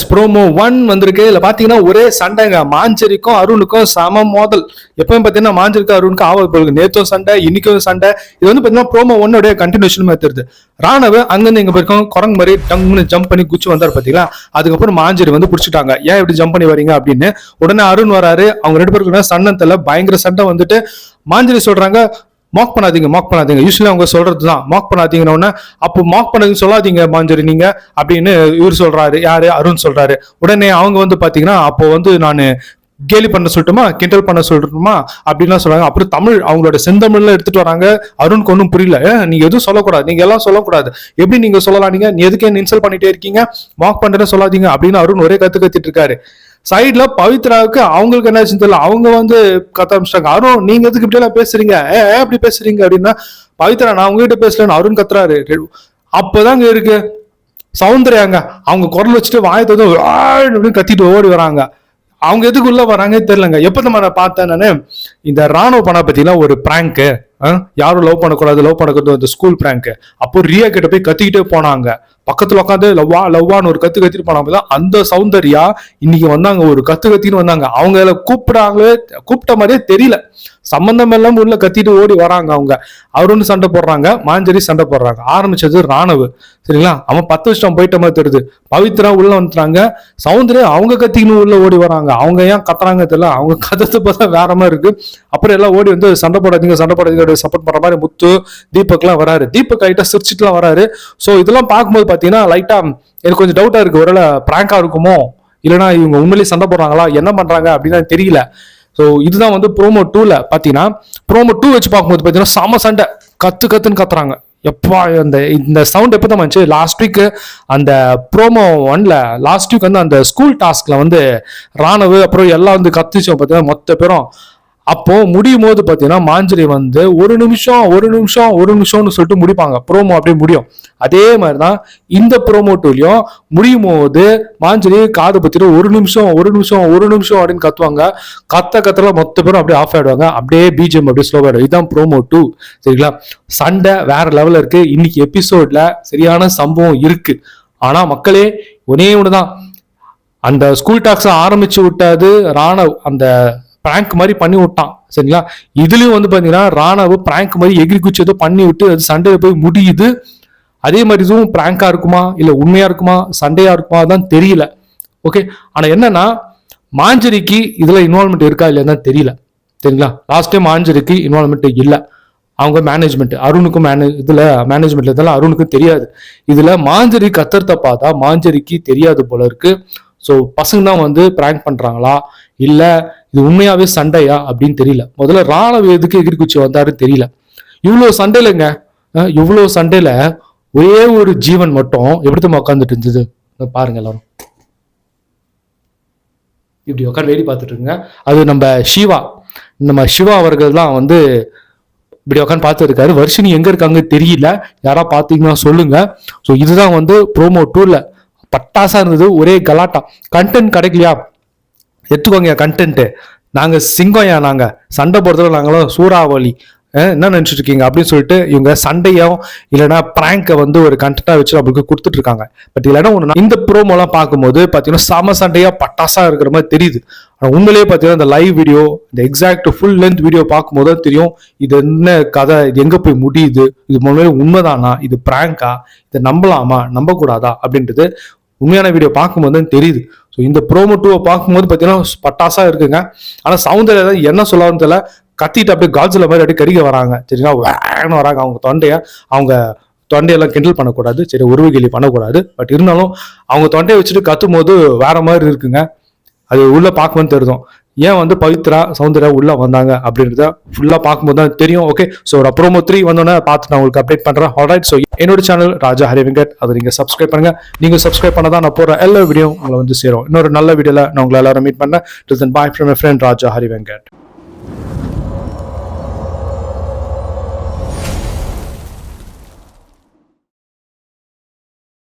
So promo one வந்திருக்கு. இதில் பார்த்தீங்கன்னா ஒரே சண்டைங்க. மாஞ்சரிக்கும் அருணுக்கும் சம மோதல். எப்பவும் பார்த்தீங்கன்னா மாஞ்சரிக்கும் அருணுக்கும் ஆவல் போகுது நேற்றும் சண்டை இன்னைக்கும் சண்டை. இது வந்து பார்த்தீங்கன்னா ப்ரோமோ ஒன்னோடைய கண்டினியூஷன் மாதிரி தெரியுது. ராணவ அங்கேருந்து இங்கே போயிருக்கோம் குரங்கு மாதிரி டங்குன்னு ஜம்ப் பண்ணி குச்சி வந்தார் பார்த்தீங்களா அதுக்கப்புறம் மாஞ்சரி வந்து பிடிச்சிட்டாங்க. ஏன் இப்படி ஜம்ப் பண்ணி வரீங்க அப்படின்னு. உடனே அருண் வராரு. அவங்க ரெண்டு பேருக்கு தெரியல பயங்கர சண்டை வந்துட்டு மாஞ்சரி சொல்றாங்க மார்க் பண்ணாதீங்க மார்க் பண்ணாதீங்க. யூஸ்வலி அவங்க சொல்றது தான் மார்க் பண்ணாதீங்கன்னு உடனே அப்போ மாக் பண்ணதுன்னு சொல்லாதீங்க மாஞ்சரி நீங்க. அப்படின்னு இவர் சொல்றாரு. யாரு? அருண் சொல்றாரு. உடனே அவங்க வந்து பாத்தீங்கன்னா அப்போ வந்து நான் கேலி பண்ண சொல்லட்டுமா? கிண்டல் பண்ண சொல்லட்டுமா? அப்படின்லாம் சொல்றாங்க. அப்புறம் தமிழ் அவங்களோட செந்தமிழ்லாம் எடுத்துட்டு வராங்க. அருணுக்கு ஒன்றும் புரியல. நீங்க எதுவும் சொல்லக்கூடாது. நீங்க எல்லாம் சொல்லக்கூடாது. எப்படி நீங்க சொல்லலாம் நீங்க? எதுக்கே எதுக்கு என்ன இன்சல்ட் பண்ணிட்டே இருக்கீங்க? மாக் பண்றேன்னு சொல்லாதீங்க. அப்படின்னு அருண் ஒரே கத்து கத்திட்டு இருக்காரு. சைடில் பவித்ராவுக்கு அவங்களுக்கு என்ன ஆச்சுன்னு தெரியல. அவங்க வந்து கத்த ஆரம்பிச்சிட்டாங்க. அருண் நீங்க எதுக்கு இப்படி எல்லாம் பேசுறீங்க? ஏ அப்படி பேசுறீங்க அப்படின்னா பவித்ரா நான் உங்ககிட்ட பேசலன்னு அருண் கத்துறாரு. அப்பதாங்க இருக்கு. சௌந்தர்யாங்க அவங்க குரல் வச்சுட்டு வாயத்தை வந்து அப்படின்னு கத்திட்டு ஓடி வராங்க. அவங்க எதுக்கு உள்ள வராங்க தெரியலங்க. எப்ப நம்ம நான் பார்த்தேன் நான்? இந்த ராணுவ படம் பத்தினா ஒரு பிராங்க் யாரும் லவ் பண்ணக்கூடாது லவ் பண்ணக்கூடாது அந்த ஸ்கூல் பிராங்க் அப்போ ரியா கிட்ட போய் கத்திக்கிட்டே போனாங்க. பக்கத்துல உட்காந்து லவ்வா லவ்வான்னு ஒரு கத்து கத்திட்டு போனாங்க அந்த சௌந்தர்யா இன்னைக்கு வந்தாங்க ஒரு கத்து கத்தின்னு வந்தாங்க. அவங்க அதில் கூப்பிடாங்களே கூப்பிட்ட மாதிரியே தெரியல. சம்பந்தம் எல்லாம் உள்ள கத்திட்டு ஓடி வராங்க அவங்க. அவருன்னு சண்டை போடுறாங்க மாஞ்சரி சண்டை போடுறாங்க. ஆரம்பிச்சது ராணுவ. சரிங்களா? அவன் பத்து வருஷம் போயிட்ட மாதிரி தெரியுது. பவித்ரா உள்ள வந்துட்டாங்க. சவுந்தரே அவங்க கத்திக்கணும் உள்ள ஓடி வராங்க. அவங்க ஏன் கத்துறாங்க தெரியல. அவங்க கத்தத்தை பார்த்தா வேற மாதிரி இருக்கு. அப்புறம் எல்லாம் ஓடி வந்து சண்டை போடாதீங்க சண்டை போடாதீங்க சப்போர்ட் பண்ற மாதிரி முத்து தீபக்லாம் வராரு. தீபக் லைட்டா சிரிச்சிட்டுலாம் வராரு. ஸோ இதெல்லாம் பார்க்கும்போது பார்த்தீங்கன்னா லைட்டாக எனக்கு கொஞ்சம் டவுட்டாக இருக்குது ஒருவேளை ப்ராங்காக இருக்குமோ? இல்லைன்னா இவங்க உண்மையிலேயே சண்டை போடுறாங்களா? என்ன பண்ணுறாங்க அப்படின்னு தெரியல. ஸோ இதுதான் வந்து ப்ரோமோ டூவில் பார்த்தீங்கன்னா ப்ரோமோ டூ வச்சு பார்க்கும்போது பார்த்தீங்கன்னா செம சண்டை. கத்து கத்துன்னு கத்துறாங்க. எப்பா அந்த இந்த சவுண்ட் எப்போ தான் வந்துச்சு லாஸ்ட் வீக் அந்த ப்ரோமோ ஒன்ல லாஸ்ட் வீக் வந்து அந்த ஸ்கூல் டாஸ்க்ல வந்து ராணுவ அப்புறம் எல்லாம் வந்து கத்துச்சோம் பார்த்தீங்கன்னா மொத்த பேரும். அப்போ முடியும் போது பார்த்தீங்கன்னா மாஞ்சரி வந்து ஒரு நிமிஷம் ஒரு நிமிஷம் ஒரு நிமிஷம்னு சொல்லிட்டு முடிப்பாங்க. ப்ரோமோ அப்படியே முடியும். அதே மாதிரி தான் இந்த ப்ரோமோ டூலையும் முடியும் போது மாஞ்சரி காது பத்திட்டு ஒரு நிமிஷம் ஒரு நிமிஷம் ஒரு நிமிஷம் அப்படின்னு கத்துவாங்க. கத்த கத்தல மொத்த பேரும் அப்படியே ஆஃப் ஆயிடுவாங்க. அப்படியே பிஜிஎம் அப்படியே ஸ்லோ ஆயிடும் இதுதான் ப்ரோமோ டூ சரிங்களா? சண்டை வேற லெவல்ல இருக்கு. இன்னைக்கு எபிசோட்ல சரியான சம்பவம் இருக்கு. ஆனா மக்களே ஒரே ஒண்ணுதான். அந்த ஸ்கூல் டாக்ஸை ஆரம்பிச்சு விட்டாது ராணவ். அந்த பிராங்க் மாதிரி பண்ணி விட்டான். சரிங்களா? இதுலயும் வந்து பாத்தீங்கன்னா ராணவ் பிராங்க் மாதிரி எகிரி குச்சி ஏதோ பண்ணி விட்டு அது சண்டையில போய் முடியுது. அதே மாதிரி இதுவும் பிராங்கா இருக்குமா? இல்ல உண்மையா இருக்குமா? சண்டையா இருக்குமா? அதான் தெரியல. ஓகே ஆனா என்னன்னா மாஞ்சரிக்கு இதுல இன்வால்மெண்ட் இருக்கா இல்லையா தெரியல. சரிங்களா? லாஸ்ட் டைம் மாஞ்சரிக்கு இன்வால்மெண்ட் இல்லை. அவங்க மேனேஜ்மெண்ட் அருணுக்கும் மேனே இதுல மேனேஜ்மெண்ட்ல இதெல்லாம் அருணுக்கும் தெரியாது. இதுல மாஞ்சரி கத்துறத பார்த்தா மாஞ்சரிக்கு தெரியாது போல இருக்கு. ஸோ பசங்க தான் வந்து பிராங்க் பண்றாங்களா? இல்லை இது உண்மையாவே சண்டையா அப்படின்னு தெரியல. முதல்ல ராணுவ எதுக்கு எகிரிக்குச்சி வந்தாருன்னு தெரியல. இவ்வளோ சண்டையிலங்க இவ்வளோ சண்டையில ஒரே ஒரு ஜீவன் மட்டும் எப்படி உட்காந்துட்டு இருந்தது? பாருங்க எல்லாரும். இப்படி உட்காந்து வேடி பார்த்துட்டு இருங்க. அது நம்ம சிவா நம்ம சிவா அவர்கள் தான் வந்து இப்படி உட்காந்து பார்த்துருக்காரு இருக்காரு. வருஷினி எங்க இருக்காங்க தெரியல. யாரா பார்த்தீங்கன்னா சொல்லுங்க. ஸோ இதுதான் வந்து ப்ரோமோ டூர்ல பட்டாசா இருந்தது. ஒரே கலாட்டா. கண்டென்ட் கிடைக்கலையா? எடுத்துக்கோங்க கண்டென்ட்டு நாங்கள் சிங்கம்யா நாங்கள் சண்டை போடுறதுல நாங்களும் சூறாவளி. என்ன நினச்சிட்டு இருக்கீங்க அப்படின்னு சொல்லிட்டு இவங்க சண்டையும் இல்லைனா பிராங்கை வந்து ஒரு கண்டென்ட்டாக வச்சு நம்மளுக்கு கொடுத்துட்டு இருக்காங்க பட் இல்லைன்னா ஒன்று இந்த ப்ரோமோலாம் பார்க்கும்போது பார்த்தீங்கன்னா சம சண்டையாக பட்டாசாக இருக்கிற மாதிரி தெரியுது. ஆனால் உண்மையிலேயே பார்த்தீங்கன்னா இந்த லைவ் வீடியோ இந்த எக்ஸாக்ட் ஃபுல் லென்த் வீடியோ பார்க்கும்போது தான் தெரியும் இது என்ன கதை இது எங்கே போய் முடியுது இது உண்மையிலே உண்மைதானா இது பிராங்கா இதை நம்பலாமா நம்பக்கூடாதா அப்படின்றது உண்மையான வீடியோ பார்க்கும்போது தான் தெரியுது. ஸோ இந்த ப்ரோமோ டூவை பார்க்கும்போது பார்த்தீங்கன்னா பட்டாசாக இருக்குங்க. ஆனால் சவுந்தர்யா தான் என்ன சொல்லலாம்னு தெரியல. கத்திட்டு அப்படியே காஜில் மாதிரி அப்படியே கடிக்க வராங்க. சரிங்களா? வேகன்னு வராங்க அவங்க தொண்டையை. அவங்க தொண்டையெல்லாம் கிண்டல் பண்ணக்கூடாது. சரி உருவ பண்ணக்கூடாது. பட் இருந்தாலும் அவங்க தொண்டையை வச்சுட்டு கத்தும் போது வேற மாதிரி இருக்குங்க. அது உள்ளே பார்க்கும்போது தெரியும் ஏன் வந்து பவித்ரா சௌந்தர்யா உள்ள வந்தாங்க அப்படின்றத ஃபுல்லா பார்க்கும்போது தான் தெரியும். ஓகே ஸோ ஒரு ப்ரோமோ த்ரீ வந்தோன்னே பார்த்து நான் உங்களுக்கு அப்டேட் பண்றேன். ஆல்ரைட் ஸோ என்னோட சேனல் ராஜா ஹரி வெங்கட் அதை நீங்க சப்ஸ்கிரைப் பண்ணுங்க. நீங்க சப்ஸ்கிரைப் பண்ணதான் நான் போற எல்லா வீடியோ உங்களை வந்து சேரும். இன்னொரு நல்ல வீடியோல நான் உங்களை எல்லாரும் மீட் பண்ணேன் bye from friend Raja Harivenkat.